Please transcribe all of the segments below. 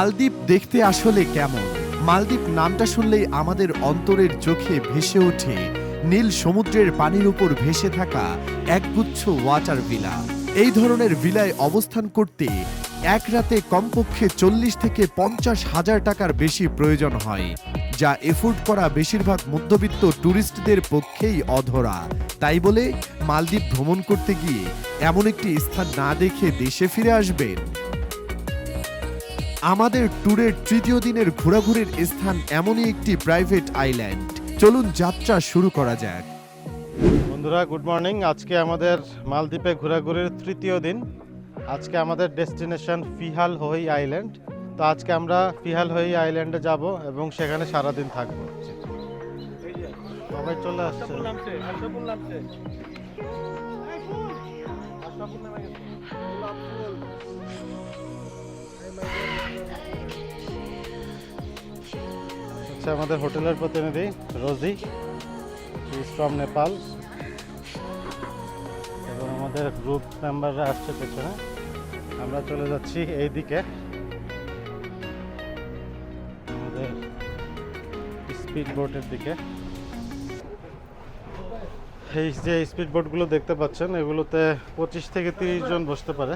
মালদ্বীপ দেখতে আসলে কেমন? মালদ্বীপ নামটা শুনলেই আমাদের অন্তরের চোখে ভেসে ওঠে। নীল সমুদ্রের পানির উপর ভেসে থাকা একগুচ্ছ ওয়াটার ভিলা এই ধরনের ভিলায় অবস্থান করতে এক রাতে কমপক্ষে চল্লিশ থেকে পঞ্চাশ হাজার টাকার বেশি প্রয়োজন হয়, যা এফোর্ড করা বেশিরভাগ মধ্যবিত্ত ট্যুরিস্টদের পক্ষেই অধরা। তাই বলে মালদ্বীপ ভ্রমণ করতে গিয়ে এমন একটি স্থান না দেখে দেশে ফিরে আসবেন? আমাদের ট্যুরের তৃতীয় দিনের ঘোরাঘুরির স্থান এমনই একটি প্রাইভেট আইল্যান্ড। চলুন যাত্রা শুরু করা যাক। বন্ধুরা গুড মর্নিং। আজকে আমাদের মালদ্বীপে ঘোরাঘুরির তৃতীয় দিন। আজকে আমাদের ডেস্টিনেশন ফিহাল হোই আইল্যান্ড। তো আজকে আমরা ফিহাল হোই আইল্যান্ডে যাব এবং সেখানে সারাদিন থাকব। সবাই চলে আসছে। হচ্ছে আমাদের হোটেলের প্রতিনিধি রোজি ফ্রম নেপাল। এবং আমাদের গ্রুপ মেম্বাররা আসছে পেছনে। আমরা চলে যাচ্ছি এই দিকে আমাদের স্পিড বোটের দিকে। এই যে স্পিড বোটগুলো দেখতে পাচ্ছেন এগুলোতে পঁচিশ থেকে তিরিশ জন বসতে পারে।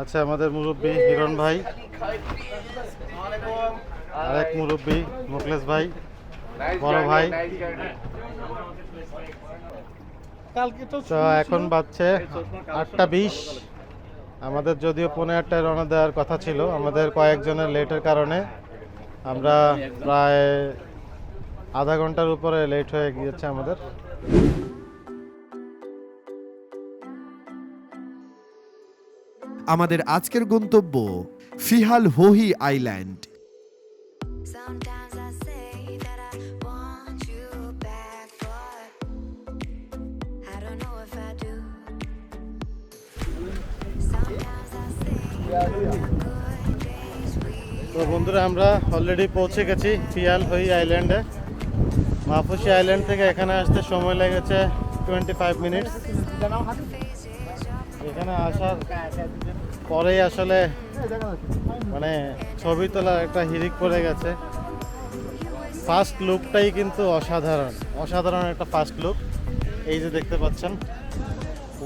আচ্ছা আমাদের মুরব্বী হিরণ ভাই। আরেক মুরব্বী মুকলেশ ভাই বড় ভাই। তো এখন বাজছে আটটা বিশ। আমাদের যদিও পনেরো আটটায় রওনা দেওয়ার কথা ছিল আমাদের কয়েকজনের লেটের কারণে আমরা প্রায় আধা ঘণ্টার উপরে লেট হয়ে গিয়েছে আমাদের। আমাদের আজকের গন্তব্য ফিহাল হোহি আইল্যান্ড। তো বন্ধুরা, আমরা অলরেডি পৌঁছে গেছি ফিয়াল হই আইল্যান্ডে মাহফুসি আইল্যান্ড থেকে এখানে আসতে সময় লেগেছে টোয়েন্টি ফাইভ মিনিটস এখানে আসার পরেই আসলে মানে ছবি তোলার একটা হিরিক পড়ে গেছে। ফার্স্ট লুকটাই কিন্তু অসাধারণ অসাধারণ একটা ফার্স্ট লুক এই যে দেখতে পাচ্ছেন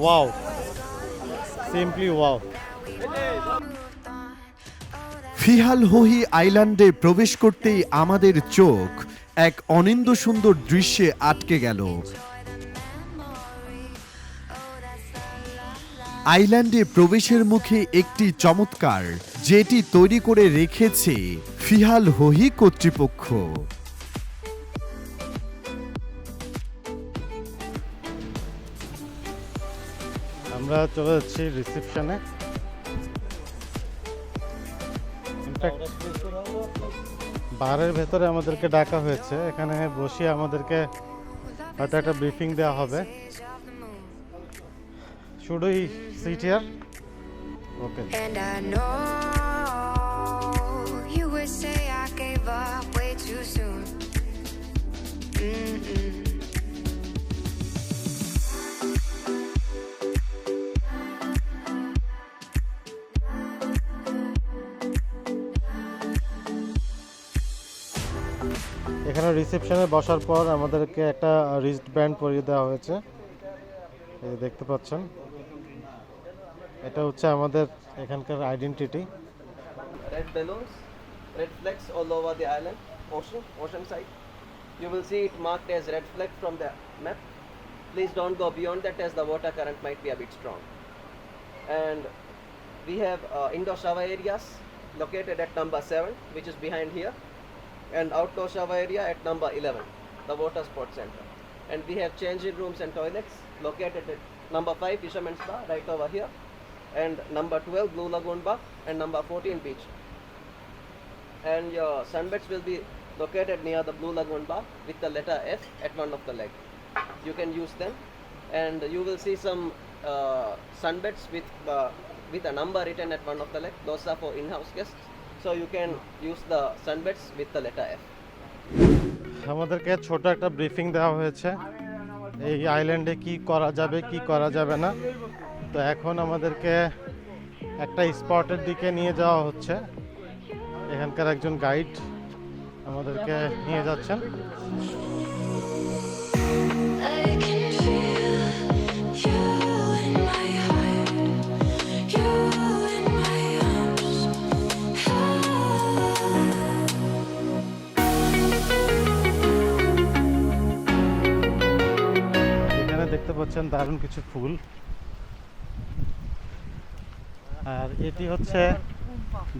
wow simply wow Fihalhohi আইল্যান্ডে প্রবেশ করতেই আমাদের চোখ এক অনিন্দ সুন্দর দৃশ্যে আটকে গেল। আইল্যান্ডে প্রবেশের মুখে একটি চমৎকার, যেটি তৈরি করে রেখেছে ফিহাল হোহি কর্তৃপক্ষ। আমরা চলে যাচ্ছি রিসেপশনে বারের ভেতরে আমাদেরকে ডাকা হয়েছে এখানে বসে আমাদেরকে হয়তো একটা ব্রিফিং দেওয়া হবে should we sit here okay say I gave up way too soon. Mm-mm. এখানে রিসেপশনে বসার পর আমাদেরকে একটা রিস্ট ব্যান্ড পরিয়ে দেওয়া হয়েছে। এই দেখতে পাচ্ছেন। এটা হচ্ছে আমাদের এখানকার identity red balloons red flags all over the island ocean ocean side you will see it marked as red flag from the map please don't go beyond that as the water current might be a bit strong and we have indoor shower areas located at number seven which is behind here and outdoor shower area at number 11, the water sports center. And we have changing rooms and toilets located at number 5, Fisherman's Bar, right over here, and number 12, Blue Lagoon Bar, and number 14, Beach and your sunbeds will be located near the Blue Lagoon bar with the letter F at one of the leg. You can use them, and you will see some uh, sunbeds with uh, with a number written at one of the leg. Those are for in-house guests, so you can use the sunbeds with the letter F. আমাদেরকে ছোট একটা briefing দেওয়া হয়েছে। এই আইল্যান্ডে কি করা যাবে, কি করা যাবে না। তো এখন আমাদেরকে একটা স্পটের দিকে নিয়ে যাওয়া হচ্ছে। এখানকার একজন গাইড আমাদেরকে নিয়ে যাচ্ছেন। পাচ্ছেন দারুণ কিছু ফুল। আর এটি হচ্ছে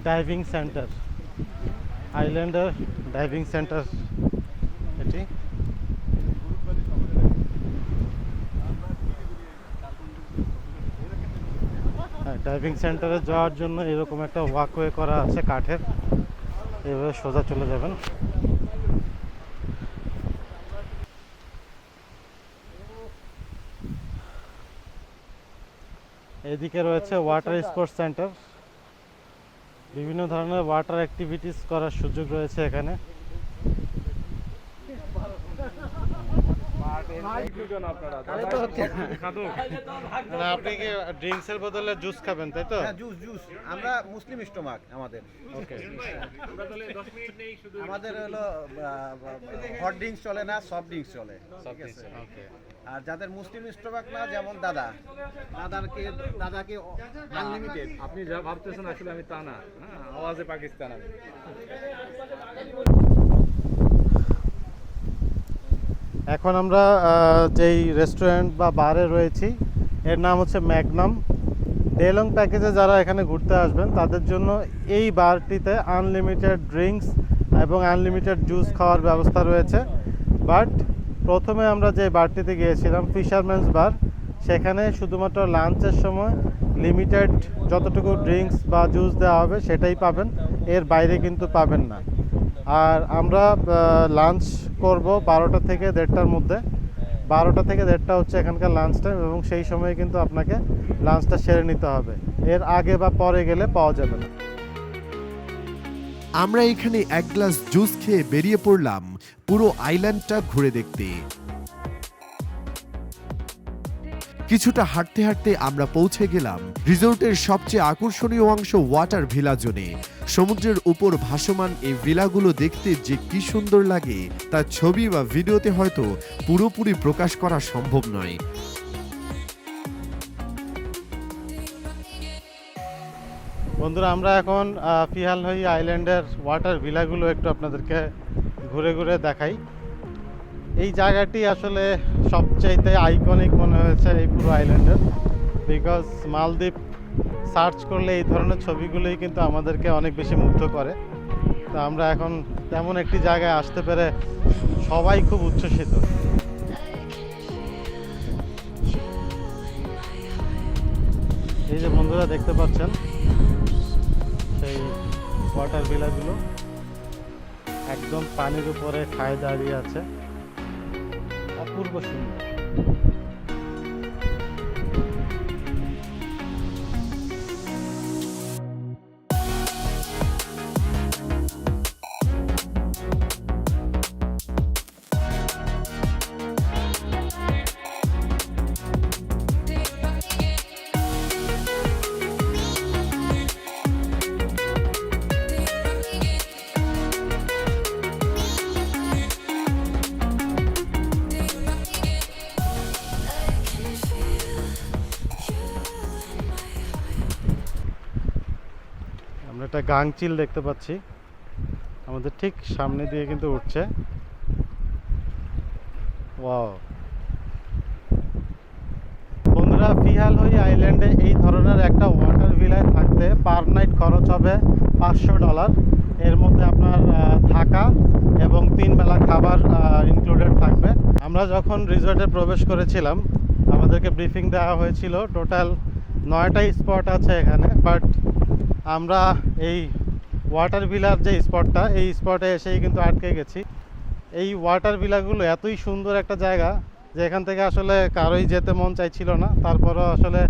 ডাইভিং সেন্টার আইল্যান্ডের ডাইভিং সেন্টার এটি। ডাইভিং সেন্টারে যাওয়ার জন্য এরকম একটা ওয়াকওয়ে করা আছে কাঠের। এভাবে সোজা চলে যাবেন। এদিকে রয়েছে ওয়াটার স্পোর্টস সেন্টার বিভিন্ন ধরনের ওয়াটার অ্যাক্টিভিটিস করার সুযোগ রয়েছে এখানে। আপনি কি ড্রিঙ্কসের বদলে জুস খাবেন তাই তো জুস জুস আমরা মুসলিম স্টোমাক আমাদের হলো ড্রিঙ্কস চলে না সফট ড্রিঙ্কস চলে ওকে আর যাদের মুসলিম স্টোমাক না যেমন দাদা দাদাকে দাদাকে আনলিমিটেড আপনি যা ভাবতেছেন আসলে আমি তা না। হ্যাঁ আওয়াজে পাকিস্তান আমি। এখন আমরা যেই রেস্টুরেন্ট বা বারে রয়েছি, এর নাম হচ্ছে ম্যাগনাম ডেলং প্যাকেজে যারা এখানে ঘুরতে আসবেন, তাদের জন্য এই বারটিতে আনলিমিটেড ড্রিঙ্কস এবং আনলিমিটেড জুস খাওয়ার ব্যবস্থা রয়েছে। বাট প্রথমে আমরা যে বারটিতে গিয়েছিলাম ফিশারম্যানস বার সেখানে শুধুমাত্র লাঞ্চের সময় লিমিটেড যতটুকু ড্রিঙ্কস বা জুস দেওয়া হবে, সেটাই পাবেন। এর বাইরে কিন্তু পাবেন না। আর আমরা লাঞ্চ করব বারোটা থেকে দেড়টার মধ্যে। বারোটা থেকে দেড়টা হচ্ছে এখানকার লাঞ্চ টাইম এবং সেই সময় কিন্তু আপনাকে লাঞ্চটা সেরে নিতে হবে। এর আগে বা পরে গেলে পাওয়া যাবে না। আমরা এখানে এক গ্লাস জুস খেয়ে বেরিয়ে পড়লাম পুরো আইল্যান্ডটা ঘুরে দেখতে। কিছুটা হাঁটতে হাঁটতে আমরা পৌঁছে গেলাম রিসোর্টের সবচেয়ে আকর্ষণীয় অংশ ওয়াটার ভিলা জোনে সমুদ্রের উপর ভাসমান এই ভিলাগুলো দেখতে যে কি সুন্দর লাগে, তা ছবি বা ভিডিওতে হয়তো পুরোপুরি প্রকাশ করা সম্ভব নয়। বন্ধুরা, আমরা এখন ফিহালহই আইল্যান্ডের ওয়াটার ভিলাগুলো একটু আপনাদেরকে ঘুরে ঘুরে দেখাই। এই জায়গাটি আসলে সবচাইতে আইকনিক মনে হয়েছে এই পুরো আইল্যান্ডের বিকজ মালদ্বীপ সার্চ করলে এই ধরনের ছবিগুলোই কিন্তু আমাদেরকে অনেক বেশি মুগ্ধ করে। তো আমরা এখন তেমন একটি জায়গায় আসতে পেরে সবাই খুব উচ্ছ্বসিত। এই যে বন্ধুরা দেখতে পাচ্ছেন, সেই ওয়াটার ভিলাগুলো একদম পানির উপরে খায় দাঁড়িয়ে আছে। অপূর্ব সুন্দর। একটা গাংচিল দেখতে পাচ্ছি। আমাদের ঠিক সামনে দিয়ে কিন্তু উঠছে। বন্ধুরা ফিহালহই আইল্যান্ডে এই ধরনের একটা ওয়াটার ভিলায় থাকতে পার নাইট খরচ হবে পাঁচশো ডলার। এর মধ্যে আপনার থাকা এবং তিন বেলা খাবার ইনক্লুডেড থাকবে। আমরা যখন রিসর্টে প্রবেশ করেছিলাম, আমাদেরকে ব্রিফিং দেওয়া হয়েছিল। টোটাল নয়টা স্পট আছে এখানে, বাট আমরা এই ওয়াটার ভিলার যে স্পটটা এই স্পটে এসেই কিন্তু আটকে গেছি। এই ওয়াটার ভিলাগুলো এতই সুন্দর একটা জায়গা যে এখান থেকে আসলে কারোই যেতে মন চাইছিল না। তারপরও আসলে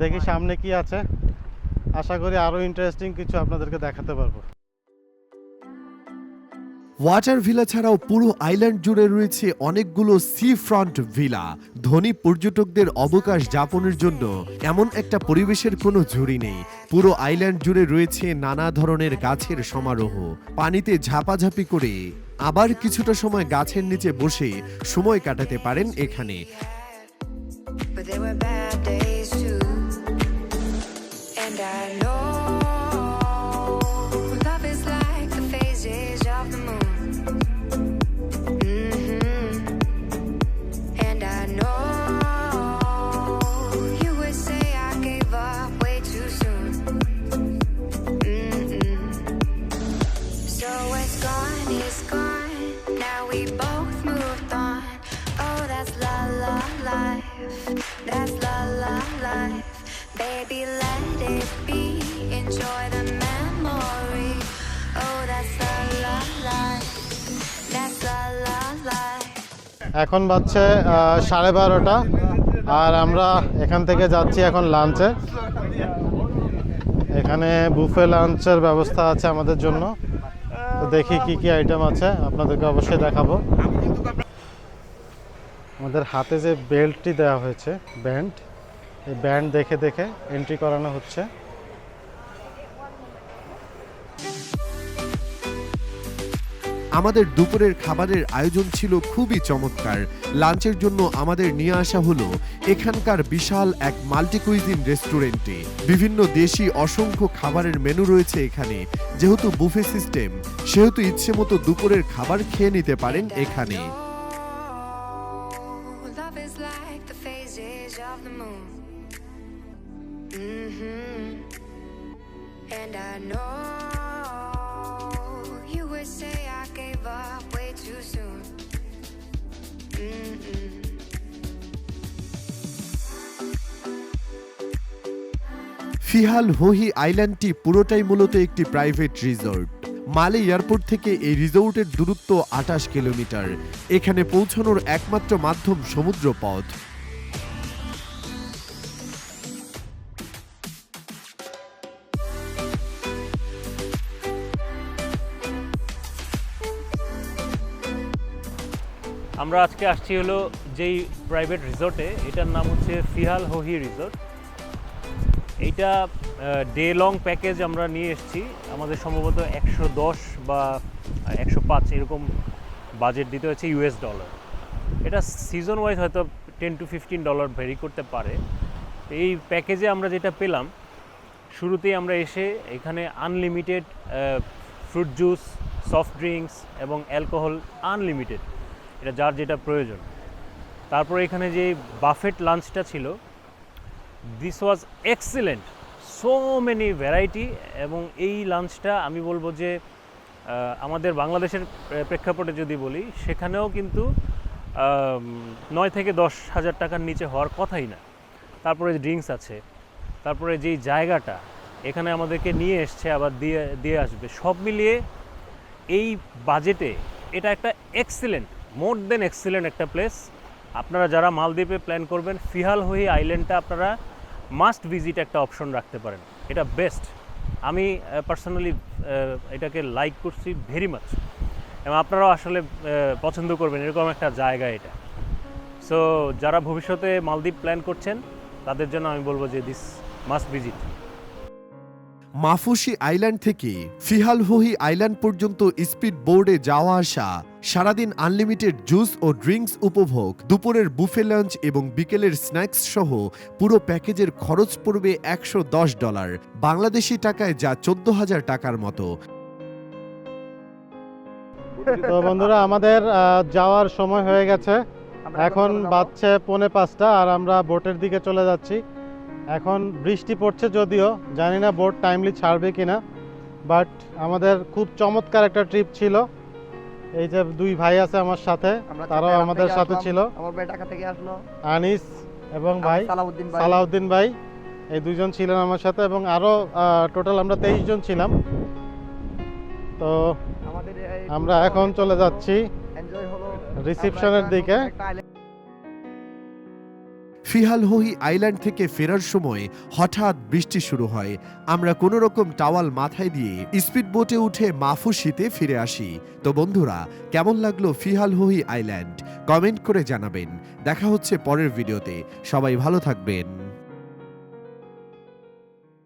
দেখি সামনে কি আছে। আশা করি আরও ইন্টারেস্টিং কিছু আপনাদেরকে দেখাতে পারব। ওয়াটার ভিলা ছাড়াও পুরো আইল্যান্ড জুড়ে রয়েছে অনেকগুলো সি ফ্রন্ট ভিলা। ধনী পর্যটকদের অবকাশ যাপনের জন্য এমন একটা পরিবেশের কোনো ঝুড়ি নেই। পুরো আইল্যান্ড জুড়ে রয়েছে নানা ধরনের গাছের সমারোহ। পানিতে ঝাপাঝাপি করে আবার কিছুটা সময় গাছের নিচে বসে সময় কাটাতে পারেন এখানে। But there were bad days too. And I know that's la la life. That's la la life. Baby, let it be. Enjoy the memory. Oh, that's la la life. That's la la life. এখন বাজছে সাড়ে বারোটা আর আমরা এখান থেকে যাচ্ছি এখন লাঞ্চে এখানে বুফে লাঞ্চের ব্যবস্থা আছে আমাদের জন্য তো দেখি কি কি আইটেম আছে আপনাদেরকে অবশ্যই দেখাবো আমাদের হাতে যে বেল্টটি দেওয়া হয়েছে, ব্যান্ড, এই ব্যান্ড দেখে দেখে এন্ট্রি করানো হচ্ছে। আমাদের দুপুরের খাবারের আয়োজন ছিল খুবই চমৎকার। লাঞ্চের জন্য আমাদের নিয়ে আসা হলো এখানকার বিশাল এক মাল্টিকুইজিন রেস্টুরেন্টে। বিভিন্ন দেশি অসংখ্য খাবারের মেনু রয়েছে এখানে। যেহেতু বুফে সিস্টেম, সেহেতু ইচ্ছে মতো দুপুরের খাবার খেয়ে নিতে পারেন এখানে। Hmm soon. Mm-mm. ফিহাল হোহি আইল্যান্ডটি পুরোটাই মূলত একটি প্রাইভেট রিসোর্ট মালে এয়ারপোর্ট থেকে এই রিসোর্টের দূরত্ব আটাশ কিলোমিটার এখানে পৌঁছানোর একমাত্র মাধ্যম সমুদ্র পথ আমরা আজকে আসছি হলো যেই প্রাইভেট রিসোর্টে এটার নাম হচ্ছে ফিহাল হোহি রিসোর্ট এইটা ডে লং প্যাকেজ আমরা নিয়ে এসেছি। আমাদের সম্ভবত একশো দশ বা একশো পাঁচ এরকম বাজেট দিতে হচ্ছে ইউএস ডলার এটা সিজন ওয়াইজ হয়তো ten to fifteen dollar vary করতে পারে। এই প্যাকেজে আমরা যেটা পেলাম, শুরুতেই আমরা এসে এখানে unlimited fruit juice soft drinks এবং অ্যালকোহল আনলিমিটেড এটা যার যেটা প্রয়োজন। তারপর এখানে যে বাফেট লাঞ্চটা ছিল this was excellent so many variety এবং এই লাঞ্চটা আমি বলব যে আমাদের বাংলাদেশের প্রেক্ষাপটে যদি বলি, সেখানেও কিন্তু নয় থেকে দশ হাজার টাকার নিচে হওয়ার কথাই না। তারপরে ড্রিঙ্কস আছে, তারপরে যেই জায়গাটা, এখানে আমাদেরকে নিয়ে এসছে, আবার দিয়ে দিয়ে আসবে। সব মিলিয়ে এই বাজেটে এটা একটা এক্সিলেন্ট মোর দেন এক্সিলেন্ট একটা প্লেস আপনারা যারা মালদ্বীপে প্ল্যান করবেন, ফিহাল হয়ে আইল্যান্ডটা আপনারা মাস্ট ভিজিট একটা অপশন রাখতে পারেন। এটা বেস্ট আমি পার্সোনালি এটাকে লাইক করছি ভেরি মাচ এবং আপনারাও আসলে পছন্দ করবেন, এরকম একটা জায়গা এটা। সো যারা ভবিষ্যতে মালদ্বীপ প্ল্যান করছেন, তাদের জন্য আমি বলব যে this must visit Maafushi island থেকে ফিহালহোহি আইল্যান্ড পর্যন্ত স্পিড বোর্ডে যাওয়া আসা সারাদিন আনলিমিটেড জুস ও ড্রিঙ্কস উপভোগ দুপুরের বুফে লাঞ্চ এবং বিকেলের স্ন্যাক্স সহ পুরো প্যাকেজের খরচ পড়বে একশো দশ ডলার বাংলাদেশি টাকায় যা চোদ্দ হাজার টাকার মতো। তো বন্ধুরা আমাদের যাওয়ার সময় হয়ে গেছে। এখন বাচ্চা পৌনে পাঁচটা আর আমরা বোটের দিকে চলে যাচ্ছি। এখন বৃষ্টি পড়ছে যদিও জানি না বোট টাইমলি ছাড়বে কিনা বাট আমাদের খুব চমৎকার একটা ট্রিপ ছিল। এই যে দুই ভাই আছে আমার সাথে তারাও আমাদের সাথে ছিল। আমার ভাই ঢাকা থেকে আসলো। আনিস এবং ভাই সালাউদ্দিন ভাই। সালাউদ্দিন ভাই এই দুজন ছিলেন আমার সাথে এবং আরও টোটাল আমরা তেইশ জন ছিলাম। তো আমরা এখন চলে যাচ্ছি রিসেপশনের দিকে। ফিহালহোহি আইল্যান্ড থেকে ফেরার সময় হঠাৎ বৃষ্টি শুরু হয়। আমরা কোনো রকম টাওয়াল মাথায় দিয়ে স্পিড বোটে উঠে মাফু শীতে ফিরে আসি। তো বন্ধুরা, কেমন লাগল ফিহালহোহি আইল্যান্ড? কমেন্ট করে জানাবেন। দেখা হচ্ছে পরের ভিডিওতে। সবাই ভালো থাকবেন।